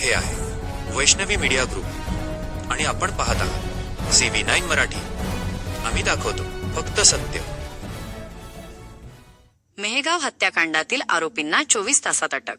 हे आहे. Vaishnavi media group. आणि आपण पाहत आहात. C V nine Marathi. आम्ही दाखवतो फक्त सत्य. मेहगाव हत्याकांडातील आरोपींना चोवीस तासात अटक.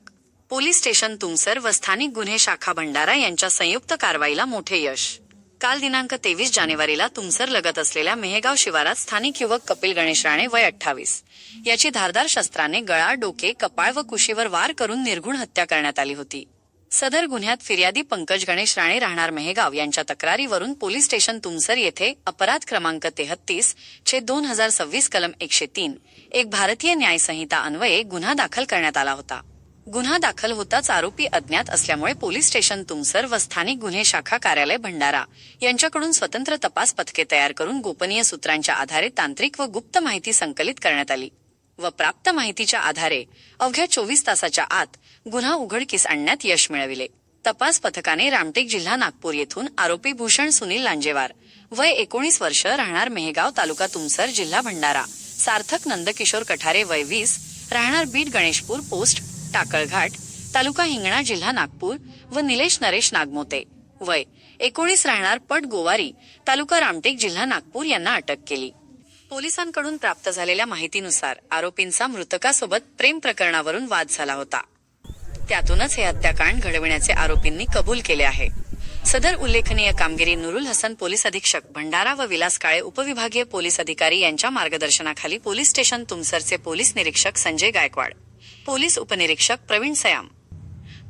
पोलीस स्टेशन तुमसर व स्थानिक गुन्हे शाखा भंडारा यांच्या संयुक्त कारवाईला मोठे यश. काल दिनांक तेवीस जानेवारीला तुमसर लगत असलेल्या मेहगाव शिवारात स्थानिक युवक कपिल गणेश राणे वय अठ्ठावीस. याची धारदार शस्त्राने गळा डोके कपाळ व कुशीवर वार करून निर्घुण हत्या करण्यात आली होती. सदर गुन्ह्यात फिर्यादी पंकज गणेश राणे राहणार मेहगाव यांच्या तक्रारीवरून पोलीस स्टेशन तुमसर येथे अपराध क्रमांक तेहत्तीस छे दोन हजार सव्वीस कलम एकशे तीन एक भारतीय न्याय संहिता अन्वये गुन्हा दाखल करण्यात आला होता. गुन्हा दाखल होताच आरोपी अज्ञात असल्यामुळे पोलीस स्टेशन तुमसर व स्थानिक गुन्हे शाखा कार्यालय भंडारा यांच्याकडून स्वतंत्र तपास पथके तयार करून गोपनीय सूत्रांच्या आधारे तांत्रिक व गुप्त माहिती संकलित करण्यात आली. व प्राप्त माहितीच्या आधारे अवघ्या चोवीस तासाच्या आत गुन्हा उघडकीस आणण्यात यश मिळविले. तपास पथकाने रामटेक जिल्हा नागपूर येथून आरोपी भूषण सुनील लांजेवार वय एकोणीस वर्ष राहणार मेहगाव तालुका तुमसर जिल्हा भंडारा. सार्थक नंदकिशोर कठारे वय वीस राहणार बीड गणेशपूर पोस्ट टाकळघाट तालुका हिंगणा जिल्हा नागपूर व निलेश नरेश नागमोते. वय एकोणीस राहणार पट गोवारी तालुका रामटेक जिल्हा नागपूर यांना अटक केली. पोलिसांकडून प्राप्त झालेल्या माहितीनुसार आरोपींचा मृतकासोबत प्रेम प्रकरणावरून वाद झाला होता. त्यातूनच हे हत्याकांड घडविण्याचे आरोपींनी कबूल केले आहे. सदर उल्लेखनीय कामगिरी नुरुल हसन पोलीस अधीक्षक भंडारा व विलास काळे उपविभागीय पोलीस अधिकारी यांच्या मार्गदर्शनाखाली पोलीस स्टेशन तुमसरचे पोलीस निरीक्षक संजय गायकवाड. पोलीस उपनिरीक्षक प्रवीण सयाम.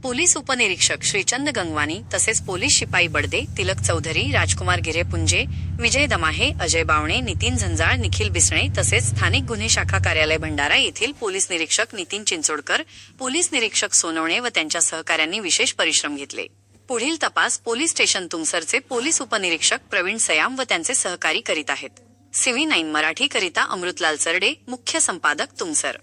पोलीस उपनिरीक्षक श्रीचंद गंगवानी तसेच पोलीस शिपाई बडदे तिलक चौधरी राजकुमार गिरेपुंजे विजय दमाहे अजय बावणे नितीन झंजाळ निखिल बिसणे तसेच स्थानिक गुन्हे शाखा कार्यालय भंडारा येथील पोलीस निरीक्षक नितीन चिंचोडकर पोलीस निरीक्षक सोनवणे व त्यांच्या सहकाऱ्यांनी विशेष परिश्रम घेतले. पुढील तपास पोलीस स्टेशन तुमसरचे पोलीस उपनिरीक्षक प्रवीण सयाम व त्यांचे सहकारी करीत आहेत. सिव्ही नाईन मराठी करिता अमृतलाल सरडे मुख्य संपादक तुमसर.